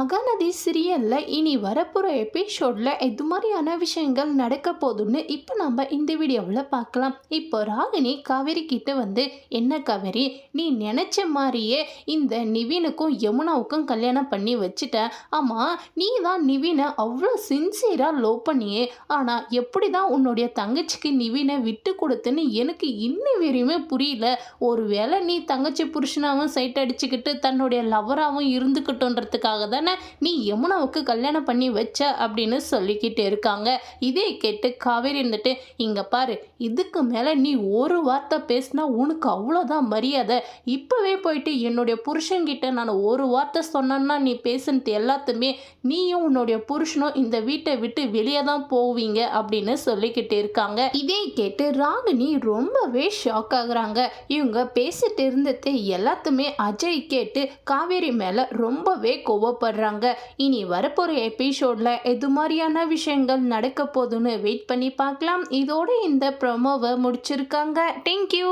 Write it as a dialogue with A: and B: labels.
A: மகாநதி சீரியல்ல இனி வரப்போகிற எபிசோடில் எது மாதிரியான விஷயங்கள் நடக்க போகுதுன்னு இப்போ நம்ம இந்த வீடியோவில் பார்க்கலாம். இப்போ ராகினி காவேரி கிட்ட வந்து என்ன காவேரி நீ நினச்ச மாதிரியே இந்த நிவினுக்கும் யமுனாவுக்கும் கல்யாணம் பண்ணி வச்சுட்ட. ஆமாம் நீ தான் நிவினை அவ்வளோ சின்சியராக லவ் பண்ணியே. ஆனால் எப்படி தான் உன்னுடைய தங்கச்சிக்கு நிவினை விட்டு கொடுத்துன்னு எனக்கு இன்னும் வரையுமே புரியல. ஒருவேளை நீ தங்கச்சி புருஷனாகவும் சைட் அடிச்சுக்கிட்டு தன்னுடைய லவராகவும் இருந்துக்கிட்டோன்றதுக்காக தானே நீ யமுனாவுக்கு கல்யாணம் பண்ணி வச்ச அப்படின்னு சொல்லிக்கிட்டு இருக்காங்க. இதே கேட்டு காவேரி இருந்துட்டு இங்கே பாரு இதுக்கு மேலே நீ ஒரு வார்த்தை பேசினா உனக்கு அவ்வளோதான் மரியாதை. இப்போவே போயிட்டு என்னுடைய புருஷன்கிட்ட நான் ஒரு வார்த்தை சொன்னேன்னா நீ பேசுனது எல்லாத்தையுமே நீயும் உன்னுடைய புருஷனும் இந்த வீட்டை விட்டு வெளியே தான் போவீங்க அப்படின்னு சொல்லிக்கிட்டு இருக்காங்க. இதே கேட்டு ராகினி ரொம்பவே ஷாக் ஆகுறாங்க. இவங்க பேசிட்டு இருந்தது எல்லாத்துமே அஜய் கேட்டு காவேரி மேலே ரொம்பவே கோவப்படுறாங்க இனி வரப்போகிற எபிசோடில் எது மாதிரியான விஷயங்கள் நடக்க போகுதுன்னு வெயிட் பண்ணி பார்க்கலாம். இதோட இந்த ப்ரொமோவை முடிச்சிருக்காங்க. தேங்க்யூ